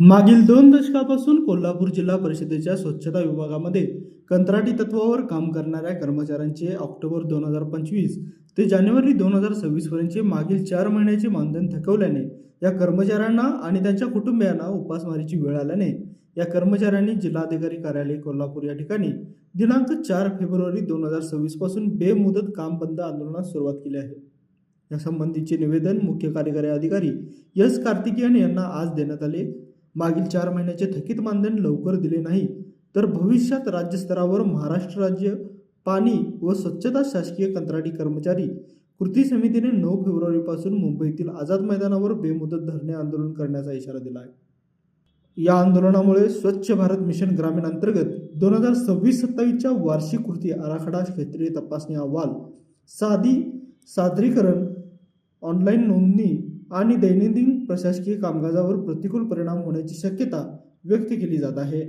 मागील दोन दशकापासून कोल्हापूर जिल्हा परिषदेच्या स्वच्छता विभागामध्ये कंत्राटी तत्वावर काम करणाऱ्या कर्मचाऱ्यांचे ऑक्टोबर दोन हजार पंचवीस ते जानेवारी दोन हजार सव्वीसपर्यंतचे मागील चार महिन्याचे मानधन थकवल्याने या कर्मचाऱ्यांना आणि त्यांच्या कुटुंबियांना उपासमारीची वेळ आल्याने या कर्मचाऱ्यांनी जिल्हाधिकारी कार्यालय कोल्हापूर या ठिकाणी दिनांक चार फेब्रुवारी दोन हजार सव्वीसपासून बेमुदत काम बंद आंदोलनास सुरुवात केली आहे. यासंबंधीचे निवेदन मुख्य कार्यकारी अधिकारी एस कार्तिकेयन यांना आज देण्यात आले. मागील चार महिन्याचे थकीत मानधन लवकर दिले नाही तर भविष्यात राज्यस्तरावर महाराष्ट्र राज्य पाणी व स्वच्छता शासकीय कंत्राटी कर्मचारी कृती समितीने नऊ फेब्रुवारीपासून मुंबईतील आझाद मैदानावर बेमुदत धरणे आंदोलन करण्याचा इशारा दिला आहे. या आंदोलनामुळे स्वच्छ भारत मिशन ग्रामीण अंतर्गत दोन हजार सव्वीस सत्तावीसच्या वार्षिक कृती आराखडा क्षेत्रीय तपासणी अहवाल साधी सादरीकरण ऑनलाईन नोंदणी आणि दैनंदिन प्रशासकीय कामकाजावर प्रतिकूल परिणाम होण्याची शक्यता व्यक्त केली जात आहे.